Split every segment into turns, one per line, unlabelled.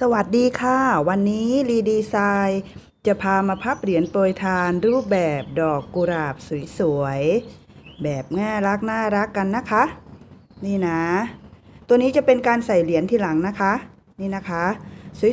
สวัสดีค่ะ วันนี้รีดีไซน์จะพามาพับเหรียญโปรยทานรูปแบบดอกกุหลาบสวยๆ แบบน่ารักน่ารักกันนะคะ นี่นะ ตัวนี้จะเป็นการใส่เหรียญทีหลังนะคะ นี่นะคะ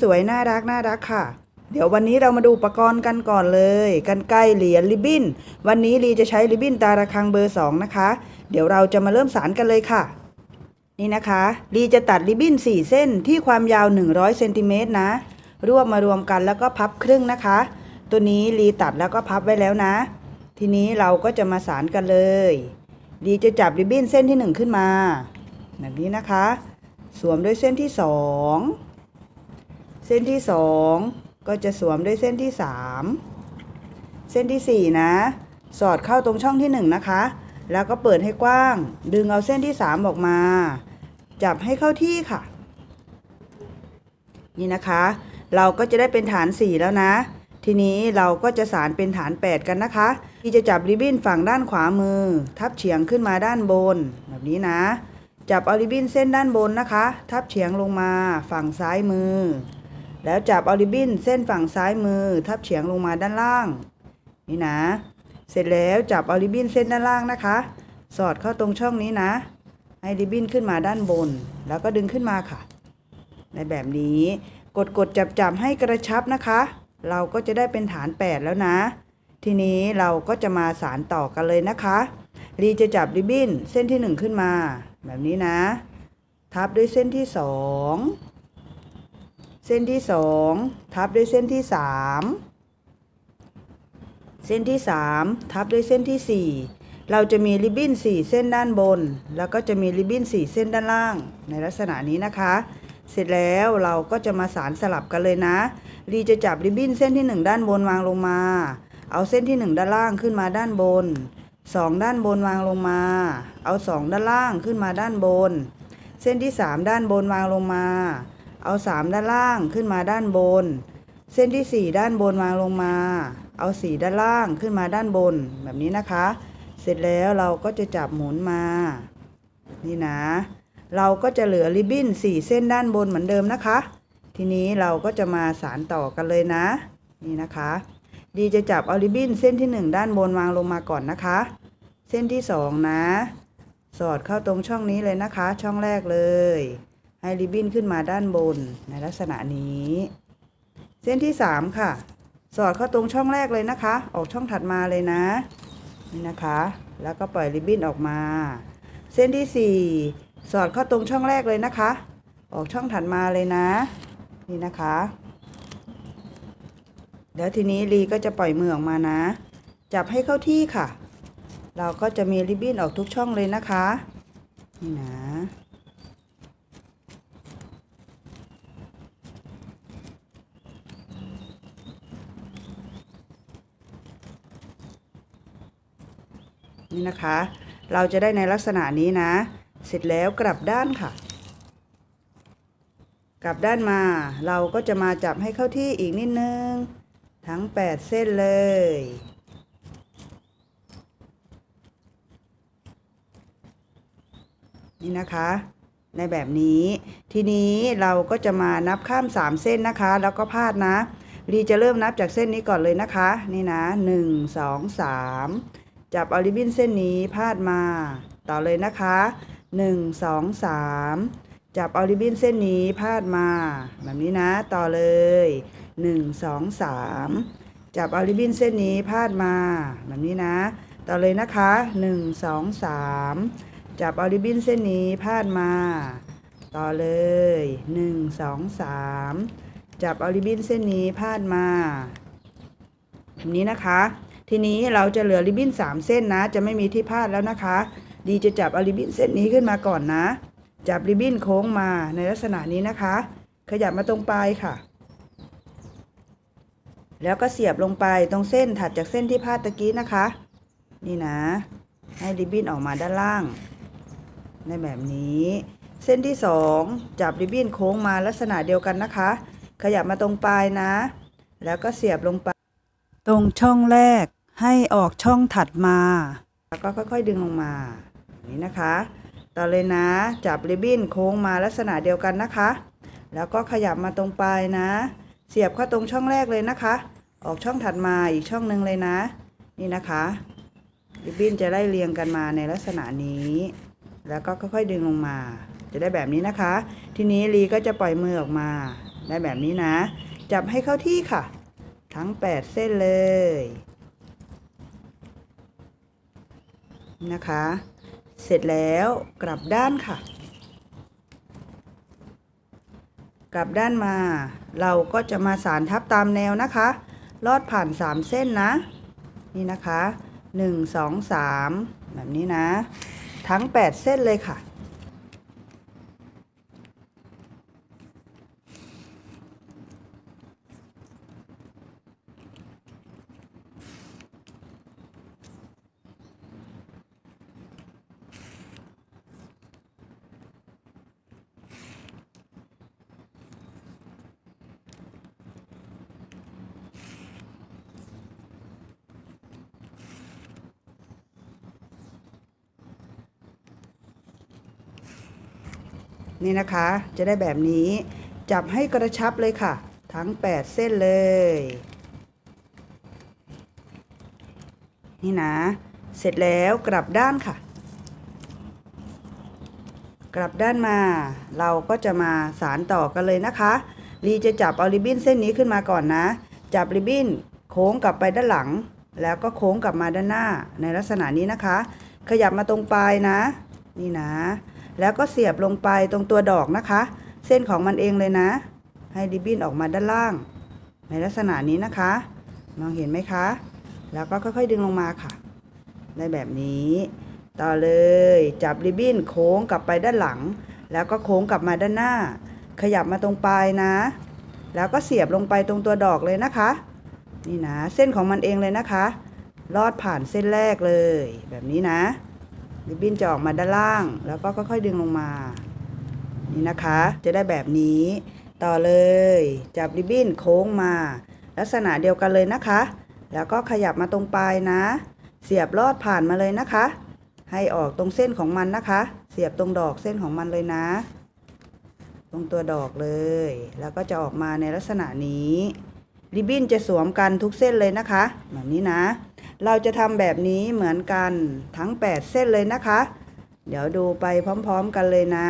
สวยๆ น่ารักน่ารักค่ะ เดี๋ยววันนี้เรามาดูอุปกรณ์กันก่อนเลยกันไกลเหรียญริบบิ้น วันนี้รีจะใช้ริบบิ้นตาระคังเบอร์ 2 นะคะ เดี๋ยวเราจะมาเริ่มสารกันเลยค่ะ นี่นะคะลีจะตัดริบบิ้น 4 เส้นที่ความยาว 100เซนติเมตรนะ รวบมารวมกันแล้วก็พับครึ่งนะคะ ตัวนี้ลีตัดแล้วก็พับไว้แล้วนะ ทีนี้เราก็จะมาสารกันเลยลีจะจับริบบิ้นเส้นที่ 1 ขึ้นมาแบบนี้นะคะ สวมด้วยเส้นที่ 2 เส้นที่ 2 ก็จะสวมด้วยเส้นที่ 3 เส้นที่ 4 นะ สอดเข้าตรงช่องที่ 1 นะคะแล้วก็เปิดให้กว้าง ดึงเอาเส้นที่ 3 ออกมา จับให้เข้าที่ค่ะ นี่นะคะ เราก็จะได้เป็นฐาน 4 แล้วนะ ทีนี้เราก็จะสารเป็นฐาน 8 กันนะคะ ที่จะจับริบบิ้นฝั่งด้านขวามือ ทับเฉียงขึ้นมาด้านบน แบบนี้นะ จับเอาริบบิ้นเส้นด้านบนนะคะ ทับเฉียงลงมาฝั่งซ้ายมือ แล้วจับเอาริบบิ้นเส้นฝั่งซ้ายมือ ทับเฉียงลงมาด้านล่าง นี่นะ เสร็จแล้วจับเอาริบบิ้นเส้นด้านล่างนะคะ สอดเข้าตรงช่องนี้นะ ให้ริบบิ้นขึ้นมาด้านบน แล้วก็ดึงขึ้นมาค่ะ ในแบบนี้กดกดจับจับให้กระชับนะคะ เราก็จะได้เป็นฐาน 8 แล้วนะ ทีนี้เราก็จะมาสารต่อกันเลยนะคะรีจะจับริบบิ้นเส้นที่ 1 ขึ้นมา แบบนี้นะ ทับด้วยเส้นที่ 2 เส้นที่ 2 ทับด้วยเส้นที่ 3 เส้นที่ 3 ทับด้วยเส้นที่ 4 เราจะมีริบบิ้น4 เส้นด้านบน แล้วก็จะมีริบบิ้น4 เส้นด้านล่าง ในลักษณะนี้นะคะ เสร็จแล้วเราก็จะมาสารสลับกันเลยนะ รีจะจับริบบิ้นเส้นที่ 1 ด้านบนวางลงมา เอาเส้นที่ 1 ด้านล่างขึ้นมาด้านบน 2 ด้านบนวางลงมา เอา 2 ด้านล่างขึ้นมาด้านบน เส้นที่ 3 ด้านบนวางลงมา เอา 3 ด้านล่างขึ้นมาด้านบน เส้นที่ 4 ด้านบนวางลงมา เอาสีด้านล่างขึ้นมาด้านบน แบบนี้นะคะ เสร็จแล้วเราก็จะจับหมุนมา นี่นะ เราก็จะเหลือริบบิ้น4เส้นด้านบนเหมือนเดิมนะคะ ทีนี้เราก็จะมาสารต่อกันเลยนะ นี่นะคะ ดีจะจับเอาริบบิ้นเส้นที่ 1 ด้านบนวางลงมาก่อนนะคะ เส้นที่ 2 นะ สอดเข้าตรงช่องนี้เลยนะคะ ช่องแรกเลย ให้ริบบิ้นขึ้นมาด้านบนในลักษณะนี้ เส้นที่ 3 ค่ะ สอดเข้าตรงช่องแรกเลยนะคะ ออกช่องถัดมาเลยนะ นี่นะคะ แล้วก็ปล่อยริบบิ้นออกมา เส้นที่ 4 สอดเข้าตรงช่องแรกเลยนะคะ ออกช่องถัดมาเลยนะ นี่นะคะเดี๋ยวทีนี้ลีก็จะปล่อยมือออกมานะ จับให้เข้าที่ค่ะ เราก็จะมีริบบิ้นออกทุกช่องเลยนะคะ นี่นะ นี่นะคะ เราจะได้ในลักษณะนี้นะ เสร็จแล้วกลับด้านค่ะ กลับด้านมาเราก็จะมาจับให้เข้าที่อีกนิดนึง ทั้ง 8 เส้นเลย นี่นะคะในแบบนี้ ทีนี้เราก็จะมานับข้าม 3 เส้นนะคะ แล้วก็พาดนะ รีจะเริ่มนับจากเส้นนี้ก่อนเลยนะคะ นี่นะ 1 2 3 จับเอาริบบิ้นเส้นนี้พาดมา ต่อเลยนะคะ 1 2 3 จับเอาริบบิ้นเส้นนี้พาดมา แบบนี้นะต่อเลย 1 2 3 จับเอาริบบิ้นเส้นนี้พาดมา แบบนี้นะ ต่อเลยนะคะ 1 2 3 จับเอาริบบิ้นเส้นนี้พาดมา ต่อเลย 1 2 3 จับเอาริบบิ้นเส้นนี้พาดมา แบบนี้นะคะ ทีนี้เราจะเหลือริบบิ้น3 เส้นนะ จะไม่มีที่พลาดแล้วนะคะ ดีจะจับเอาริบบิ้นเส้นนี้ขึ้นมาก่อนนะ จับริบบิ้นโค้งมาในลักษณะนี้นะคะ ขยับมาตรงปลายค่ะ แล้วก็เสียบลงไปตรงเส้นถัดจากเส้นที่พลาดตะกี้นะคะ นี่นะ ให้ริบบิ้นออกมาด้านล่าง ในแบบนี้ เส้นที่สองจับริบบิ้นโค้งมาลักษณะเดียวกันนะคะ ขยับมาตรงปลายนะ แล้วก็เสียบลงไป ตรงช่องแรกให้ออกช่องถัดมา แล้วก็ค่อยๆดึงลงมาอย่างนี้นะคะ ต่อเลยนะจับริบบิ้นโค้งมาลักษณะเดียวกันนะคะ แล้วก็ขยับมาตรงปลายนะ เสียบเข้าตรงช่องแรกเลยนะคะ ออกช่องถัดมาอีกช่องหนึ่งเลยนะ นี่นะคะริบบิ้นจะไล่เรียงกันมาในลักษณะนี้ แล้วก็ค่อยๆดึงลงมา จะได้แบบนี้นะคะ ทีนี้ลีก็จะปล่อยมือออกมา ได้แบบนี้นะ จับให้เข้าที่ค่ะ ทั้ง 8 เส้นเลย นะคะ เสร็จแล้วกลับด้านค่ะ กลับด้านมา เราก็จะมาสารทับตามแนวนะคะ ลอดผ่าน 3 เส้นนะ นี่นะคะ 1 2 3 แบบนี้นะ ทั้ง 8 เส้นเลยค่ะ นี่นะคะ จะได้แบบนี้ จับให้กระชับเลยค่ะ ทั้ง 8 เส้นเลย นี่นะ เสร็จแล้วกลับด้านค่ะ กลับด้านมา เราก็จะมาสารต่อกันเลยนะคะ ลีจะจับเอาริบบิ้นเส้นนี้ขึ้นมาก่อนนะ จับริบบิ้นโค้งกลับไปด้านหลัง แล้วก็โค้งกลับมาด้านหน้าในลักษณะนี้นะคะ ขยับมาตรงปลายนะ นี่นะ แล้วก็เสียบลงไปตรงตัวดอกนะคะ เส้นของมันเองเลยนะ ให้ริบบิ้นออกมาด้านล่าง ในลักษณะนี้นะคะ มองเห็นไหมคะ แล้วก็ค่อยๆดึงลงมาค่ะ ได้แบบนี้ ต่อเลยจับริบบิ้นโค้งกลับไปด้านหลัง แล้วก็โค้งกลับมาด้านหน้า ขยับมาตรงปลายนะ แล้วก็เสียบลงไปตรงตัวดอกเลยนะคะ นี่นะ เส้นของมันเองเลยนะคะ ลอดผ่านเส้นแรกเลย แบบนี้นะ ริบบิ้นจะออกมาด้านล่าง แล้วก็ค่อยๆดึงลงมา นี่นะคะ จะได้แบบนี้ ต่อเลย จับริบบิ้นโค้งมา ลักษณะเดียวกันเลยนะคะ แล้วก็ขยับมาตรงปลายนะ เสียบลอดผ่านมาเลยนะคะ ให้ออกตรงเส้นของมันนะคะ เสียบตรงดอกเส้นของมันเลยนะ ตรงตัวดอกเลย แล้วก็จะออกมาในลักษณะนี้ ริบบิ้นจะสวมกันทุกเส้นเลยนะคะ แบบนี้นะ เราจะทำแบบนี้เหมือนกันทั้ง 8 เส้นเลยนะคะ เดี๋ยวดูไปพร้อม ๆ กันเลยนะ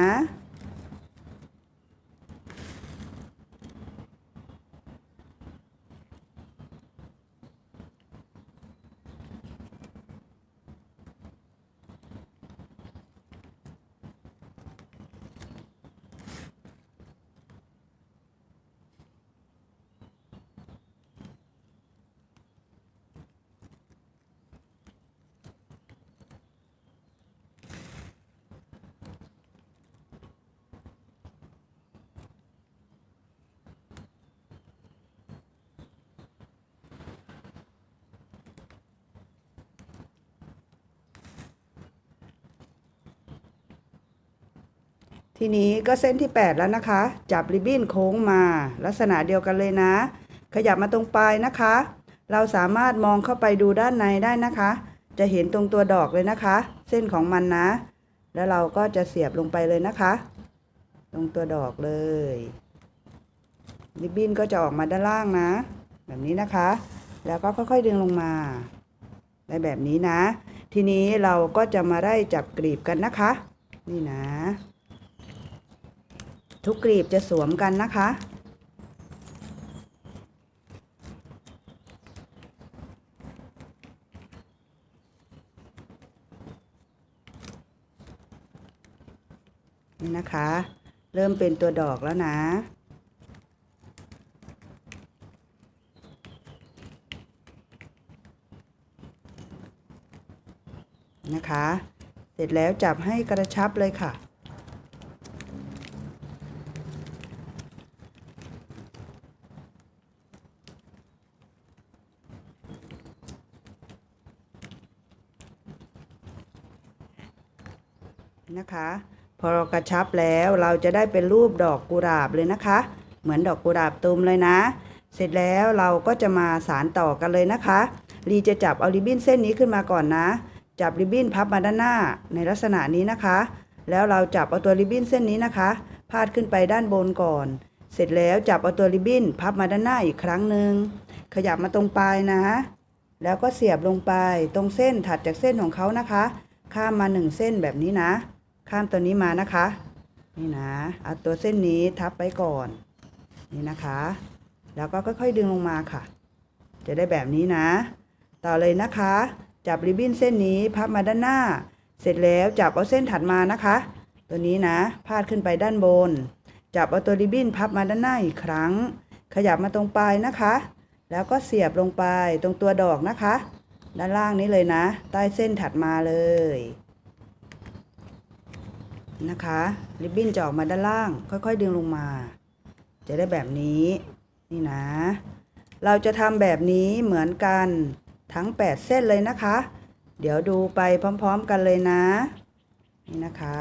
ทีนี้ก็เส้นที่ 8 แล้วนะคะ จับริบบิ้นโค้งมา ลักษณะเดียวกันเลยนะ ขยับมาตรงปลายนะคะ เราสามารถมองเข้าไปดูด้านในได้นะคะ จะเห็นตรงตัวดอกเลยนะคะ เส้นของมันนะ แล้วเราก็จะเสียบลงไปเลยนะคะ ตรงตัวดอกเลยริบบิ้นก็จะออกมาด้านล่างนะ แบบนี้นะคะ แล้วก็ค่อยๆดึงลงมาได้แบบนี้นะ ทีนี้เราก็จะมาได้จับกลีบกันนะคะ นี่นะ ทุกกลีบจะสวมกันนะคะ นี่นะคะ เริ่มเป็นตัวดอกแล้วนะนะคะ เสร็จแล้วจับให้กระชับเลยค่ะนะคะ พอเรา กระชับแล้วเราจะได้เป็นรูปดอกกุหลาบเลยนะคะ เหมือนดอกกุหลาบตูมเลยนะ เสร็จแล้วเราก็จะมาสารต่อกันเลยนะคะลีจะจับเอาริบบิ้นเส้นนี้ขึ้นมาก่อนนะ จับริบบิ้นพับมาด้านหน้าในลักษณะนี้นะคะ แล้วเราจับเอาตัวริบบิ้นเส้นนี้นะคะ พาดขึ้นไปด้านบนก่อน เสร็จแล้วจับเอาตัวริบบิ้นพับมาด้านหน้าอีกครั้งหนึ่งขยับมาตรงปลายนะ แล้วก็เสียบลงไปตรงเส้นถัดจากเส้นของเขานะคะ ข้ามมาหนึ่งเส้นแบบนี้นะ ข้ามตัวนี้มานะคะ นี่นะเอาตัวเส้นนี้ทับไปก่อน นี่นะคะ แล้วก็ค่อยๆดึงลงมาค่ะ จะได้แบบนี้นะ ต่อเลยนะคะ จับริบบิ้นเส้นนี้พับมาด้านหน้า เสร็จแล้วจับเอาเส้นถัดมานะคะ ตัวนี้นะ พาดขึ้นไปด้านบน จับเอาตัวริบบิ้นพับมาด้านหน้าอีกครั้ง ขยับมาตรงปลายนะคะ แล้วก็เสียบลงไปตรงตัวดอกนะคะ ด้านล่างนี้เลยนะ ใต้เส้นถัดมาเลย นะคะ ริบบิ้นจะออกมาด้านล่าง ค่อยๆ ดึงลงมา จะได้แบบนี้ นี่นะ เราจะทำแบบนี้เหมือนกันทั้ง 8 เส้นเลยนะคะ เดี๋ยวดูไปพร้อม ๆ กันเลยนะ นี่นะคะ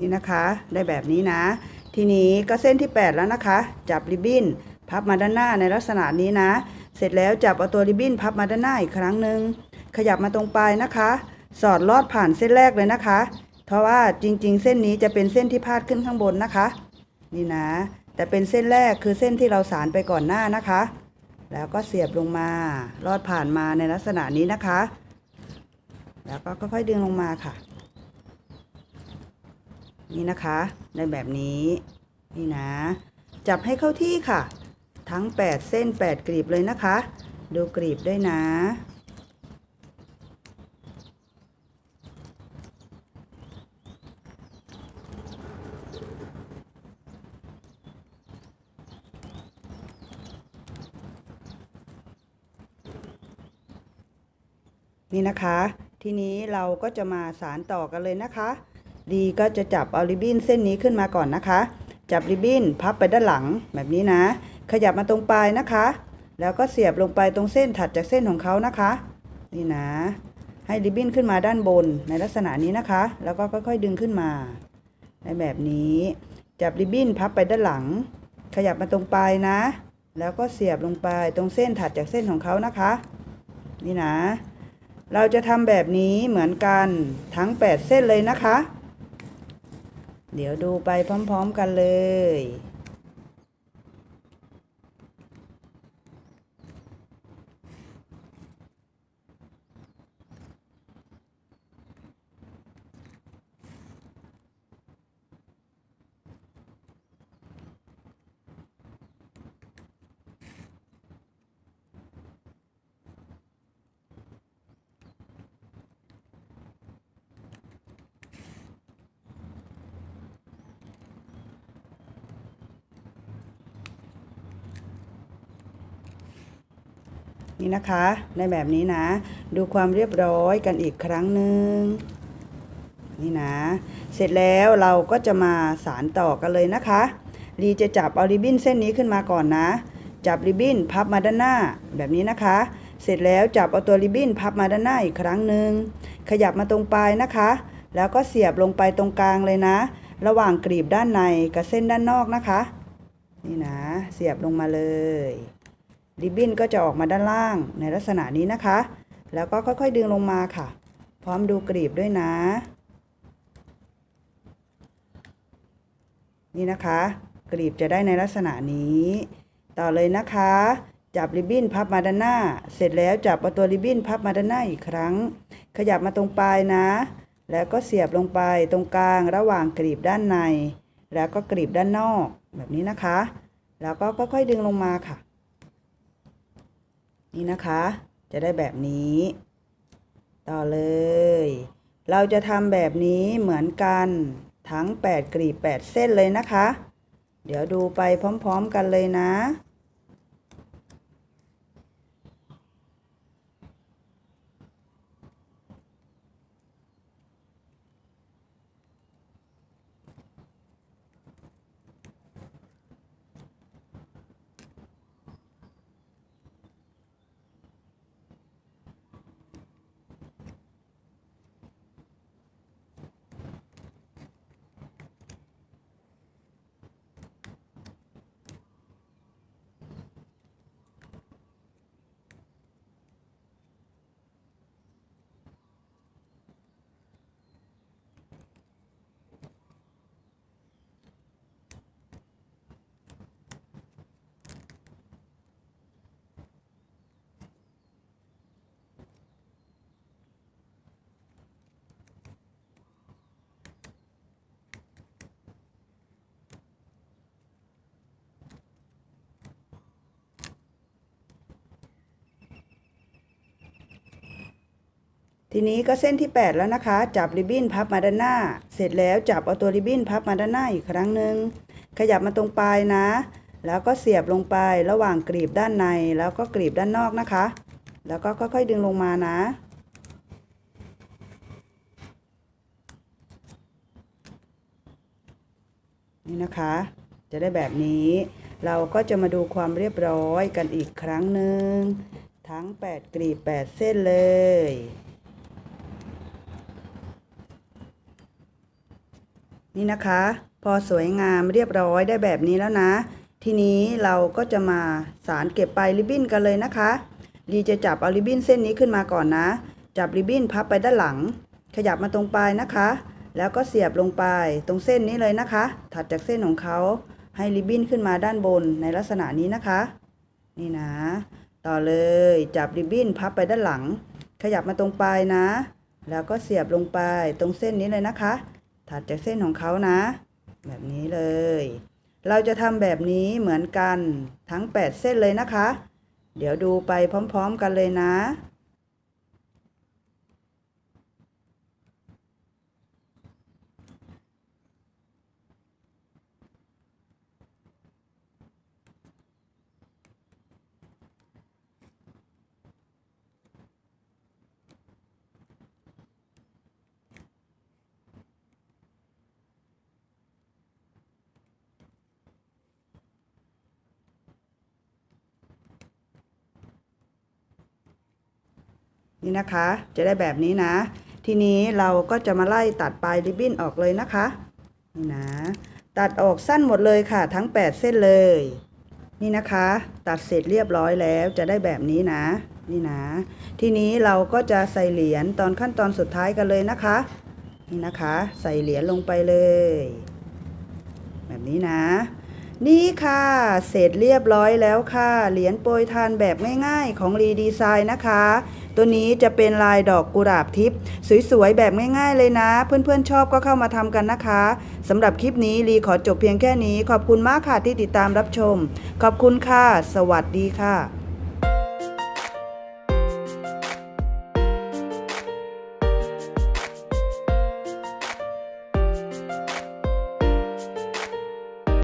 นี่นะคะได้แบบนี้นะ ทีนี้ก็เส้นที่ 8 แล้วนะคะ จับริบบิ้นพับมาด้านหน้าในลักษณะนี้นะ เสร็จแล้วจับเอาตัวริบบิ้นพับมาด้านหน้าอีกครั้งหนึ่งขยับมาตรงปลายนะคะ สอดลอดผ่านเส้นแรกเลยนะคะ เพราะว่าจริงๆ เส้นนี้จะเป็นเส้นที่พาดขึ้นข้างบนนะคะ นี่นะ แต่เป็นเส้นแรกคือเส้นที่เราสารไปก่อนหน้านะคะ แล้วก็เสียบลงมาลอดผ่านมาในลักษณะนี้นะคะ แล้วก็ค่อยๆดึงลงมาค่ะ นี่นะคะในแบบนี้นี่นะ จับให้เข้าที่ค่ะ ทั้ง 8 เส้น 8 กลีบเลยนะคะ ดูกลีบด้วยนะ นี่นะคะ ทีนี้เราก็จะมาสารต่อกันเลยนะคะ ดีก็จะจับเอาริบบิ้นเส้นนี้ขึ้นมาก่อนนะคะ จับริบบิ้นพับไปด้านหลังแบบนี้นะ ขยับมาตรงปลายนะคะ แล้วก็เสียบลงไปตรงเส้นถัดจากเส้นของเขานะคะ นี่นะ ให้ริบบิ้นขึ้นมาด้านบนในลักษณะนี้นะคะ แล้วก็ค่อยๆดึงขึ้นมา ในแบบนี้ จับริบบิ้นพับไปด้านหลัง ขยับมาตรงปลายนะ แล้วก็เสียบลงไปตรงเส้นถัดจากเส้นของเขานะคะ นี่นะเราจะทำแบบนี้เหมือนกันทั้ง 8 เส้นเลยนะคะ เดี๋ยวดูไปพร้อม ๆ กันเลย นี่นะคะในแบบนี้นะ ดูความเรียบร้อยกันอีกครั้งหนึ่งนี่นะ เสร็จแล้วเราก็จะมาสารต่อกันเลยนะคะลีจะจับเอาริบบิ้นเส้นนี้ขึ้นมาก่อนนะ จับริบบิ้นพับมาด้านหน้าแบบนี้นะคะ เสร็จแล้วจับเอาตัวริบบิ้นพับมาด้านหน้าอีกครั้งหนึ่งขยับมาตรงปลายนะคะ แล้วก็เสียบลงไปตรงกลางเลยนะ ระหว่างกรีบด้านในกับเส้นด้านนอกนะคะ นี่นะ เสียบลงมาเลย ริบบิ้นก็จะออกมาด้านล่างในลักษณะนี้นะคะ แล้วก็ค่อยๆดึงลงมาค่ะ พร้อมดูกรีบด้วยนะ นี่นะคะ กรีบจะได้ในลักษณะนี้ ต่อเลยนะคะ จับริบบิ้นพับมาด้านหน้า เสร็จแล้วจับเอาตัวริบบิ้นพับมาด้านหน้าอีกครั้ง ขยับมาตรงปลายนะ แล้วก็เสียบลงไปตรงกลางระหว่างกรีบด้านใน แล้วก็กรีบด้านนอกแบบนี้นะคะ แล้วก็ค่อยๆดึงลงมาค่ะ นี่นะคะ จะได้แบบนี้ ต่อเลย เราจะทำแบบนี้เหมือนกันทั้ง 8กรีบ8 เส้นเลยนะคะ เดี๋ยวดูไปพร้อม ๆ กันเลยนะ ทีนี้ก็เส้นที่ 8 แล้วนะคะ จับริบบิ้นพับมาด้านหน้า เสร็จแล้วจับเอาตัวริบบิ้นพับมาด้านหน้าอีกครั้งหนึ่งขยับมาตรงปลายนะ แล้วก็เสียบลงไประหว่างกรีบด้านใน แล้วก็กรีบด้านนอกนะคะ แล้วก็ค่อยๆดึงลงมานะนี่นะคะ จะได้แบบนี้ เราก็จะมาดูความเรียบร้อยกันอีกครั้งหนึ่งทั้ง 8 กรีบ 8 เส้นเลย นี่นะคะ พอสวยงามเรียบร้อยได้แบบนี้แล้วนะ ทีนี้เราก็จะมาสารเก็บปลายริบบิ้นกันเลยนะคะลีจะจับเอาริบบิ้นเส้นนี้ขึ้นมาก่อนนะ จับริบบิ้นพับไปด้านหลัง ขยับมาตรงปลายนะคะ แล้วก็เสียบลงไปตรงเส้นนี้เลยนะคะ ถัดจากเส้นของเขาให้ริบบิ้นขึ้นมาด้านบนในลักษณะนี้นะคะ นี่นะ ต่อเลยจับริบบิ้นพับไปด้านหลัง ขยับมาตรงปลายนะ แล้วก็เสียบลงไปตรงเส้นนี้เลยนะคะ ถัดจากเส้นของเขานะ แบบนี้เลย เราจะทำแบบนี้เหมือนกันทั้ง 8 เส้นเลยนะคะ เดี๋ยวดูไปพร้อม ๆ กันเลยนะ นี่นะคะ จะได้แบบนี้นะ ทีนี้เราก็จะมาไล่ตัดปลายริบบิ้นออกเลยนะคะนี่นะ ตัดออกสั้นหมดเลยค่ะ ทั้ง 8 เส้นเลย นี่นะคะ ตัดเสร็จเรียบร้อยแล้วจะได้แบบนี้นะ นี่นะ ทีนี้เราก็จะใส่เหรียญตอนขั้นตอนสุดท้ายกันเลยนะคะ นี่นะคะ ใส่เหรียญลงไปเลย แบบนี้นะนี่ค่ะ เสร็จเรียบร้อยแล้วค่ะ เหรียญโปรยทานแบบง่ายๆของรีดีไซน์นะคะ ตัวนี้จะเป็นลายดอกกุหลาบทิพย์สวยๆ แบบง่ายๆเลยนะ เพื่อนๆชอบก็เข้ามาทำกันนะคะสำหรับคลิปนี้รีขอจบเพียงแค่นี้ ขอบคุณมากค่ะที่ติดตามรับชม ขอบคุณค่ะ สวัสดีค่ะ